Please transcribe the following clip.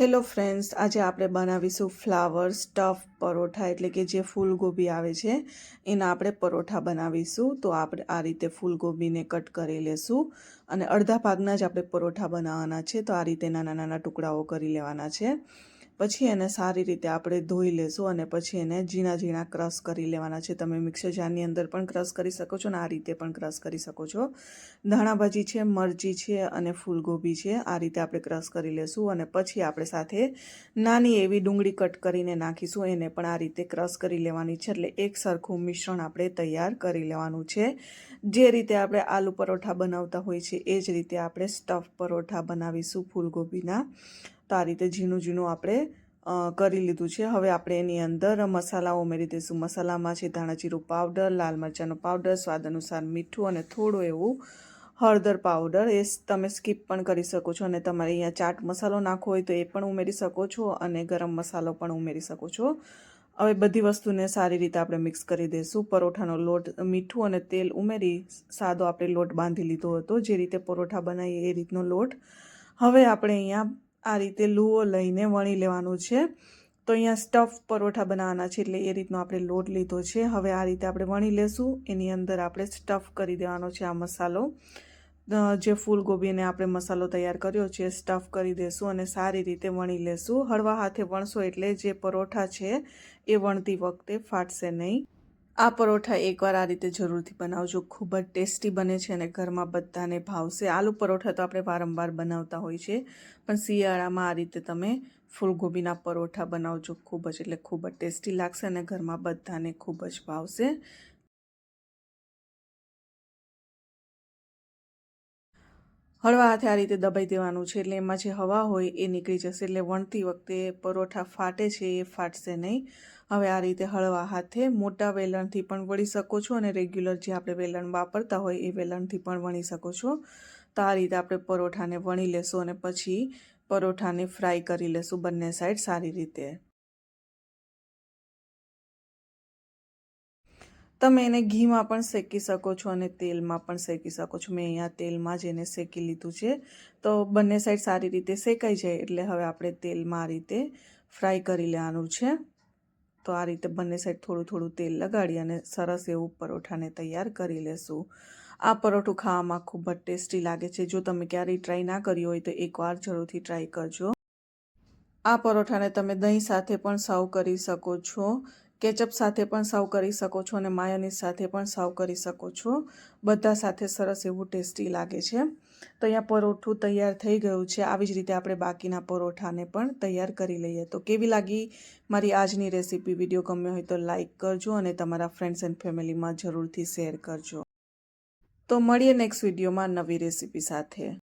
Hello friends આજે આપણે બનાવીશું ફ્લાવર સ્ટફ પરોઠા, એટલે કે જે ફૂલગોબી આવે છે, એના આપણે પરોઠા બનાવીશું. તો આપણે આ રીતે ફૂલગોબીને કટ કરી લેશું અને અડધા ભાગના જ આપણે પરોઠા બનાવવાના છે. તો આ રીતે નાના નાના ટુકડાઓ કરી લેવાના છે. પછી એને સારી રીતે આપણે ધોઈ લેશું અને પછી એને ઝીણા ઝીણા ક્રશ કરી લેવાના છે. તમે મિક્સર જારની અંદર પણ ક્રશ કરી શકો છો અને આ રીતે પણ ક્રશ કરી શકો છો. ધાણા ભાજી છે, મરચી છે અને ફૂલગોબી છે. આ રીતે આપણે ક્રશ કરી લેશું અને પછી આપણે સાથે નાની એવી ડુંગળી કટ કરીને નાખીશું. એને પણ આ રીતે ક્રશ કરી લેવાની છે એટલે એક સરખું મિશ્રણ આપણે તૈયાર કરી લેવાનું છે. જે રીતે આપણે આલુ પરોઠા બનાવતા હોય છે, એ જ રીતે આપણે સ્ટફ પરોઠા બનાવીશું ફૂલગોબીના તો આ રીતે ઝીણું ઝીણું આપણે કરી લીધું છે. હવે આપણે એની અંદર મસાલા ઉમેરી દઈશું. મસાલામાં છે ધાણા પાવડર લાલ મરચાંનો પાવડર સ્વાદ અનુસાર મીઠું અને થોડું એવું હળદર પાવડર એ તમે સ્કીપ પણ કરી શકો છો અને તમારે અહીંયા ચાટ મસાલો નાખવો હોય તો એ પણ ઉમેરી શકો છો અને ગરમ મસાલો પણ ઉમેરી શકો છો. હવે બધી વસ્તુને સારી રીતે આપણે મિક્સ કરી દઈશું. પરોઠાનો લોટ, મીઠું અને તેલ ઉમેરી સાદો આપણે લોટ બાંધી લીધો હતો. જે રીતે પરોઠા બનાવીએ એ રીતનો લોટ. હવે આપણે અહીંયા આ રીતે લુઓ લઈને વણી લેવાનું છે. તો અહીંયા સ્ટફ પરોઠા બનાવવાના છે એટલે એ રીતનો આપણે લોટ લીધો છે. હવે આ રીતે આપણે વણી લેશું. એની અંદર આપણે સ્ટફ કરી દેવાનો છે આ મસાલો. જે ફૂલગોબીને આપણે મસાલો તૈયાર કર્યો છે, સ્ટફ કરી દેશું અને સારી રીતે વણી લેશું. હળવા હાથે વણશો એટલે જે પરોઠા છે એ વણતી વખતે ફાટશે નહીં. આ પરોઠા એકવાર આ રીતે જરૂરથી બનાવજો. ખૂબ જ ટેસ્ટી બને છે અને ઘરમાં બધાને ભાવશે. આલુ પરોઠા તો આપણે વારંવાર બનાવતા હોય છે, પણ શિયાળામાં આ રીતે તમે ફૂલગોબીના પરોઠા બનાવજો. ખૂબ જ, એટલે ખૂબ જ ટેસ્ટી લાગશે અને ઘરમાં બધાને ખૂબ જ ભાવશે. હળવા હાથે આ રીતે દબાઈ દેવાનું છે, એટલે એમાં જે હવા હોય એ નીકળી જશે. એટલે વણતી વખતે પરોઠા ફાટે છે, એ ફાટશે નહીં. હવે આ રીતે હળવા હાથે મોટા વેલણથી પણ વળી શકો છો અને રેગ્યુલર જે આપણે વેલણ વાપરતા હોય એ વેલણથી પણ વણી શકો છો. તો આ રીતે આપણે પરોઠાને વણી લેશું અને પછી પરોઠાને ફ્રાય કરી લેશું બંને સાઈડ સારી રીતે. તમે એને ઘીમાં પણ શેકી શકો છો અને તેલમાં પણ શેકી શકો છો. મેં અહીંયા તેલમાં જ એને શેકી લીધું છે. તો બંને સાઈડ સારી રીતે શેકાઈ જાય એટલે હવે આપણે તેલમાં આ રીતે ફ્રાય કરી લેવાનું છે. તો આ રીતે બંને સાઈડ થોડું થોડું તેલ લગાડી અને સરસ એવું પરોઠાને તૈયાર કરી લેશું. આ પરોઠું ખાવામાં ખૂબ જ ટેસ્ટી લાગે છે. જો તમે ક્યારેય ટ્રાય ના કર્યું હોય તો એકવાર જરૂરથી ટ્રાય કરજો. આ પરોઠાને તમે દહીં સાથે પણ સર્વ કરી શકો છો કેચઅપ સાથે પણ સર્વ કરી શકો છો અને માયોનીઝ સાથે પણ સર્વ કરી શકો છો. બધા સાથે સરસ એવું ટેસ્ટી લાગે છે. તો અહીંયા પરોઠું તૈયાર થઈ ગયું છે, આવી જ રીતે આપણે બાકીના પરોઠાને પણ તૈયાર કરી લઈએ. તો કેવી લાગી મારી આજની રેસીપી? વીડિયો ગમ્યો હોય તો લાઇક કરજો અને તમારા ફ્રેન્ડ્સ એન્ડ ફેમિલીમાં જરૂરથી શેર કરજો. તો મળીએ નેક્સ્ટ વિડીયોમાં નવી રેસીપી સાથે.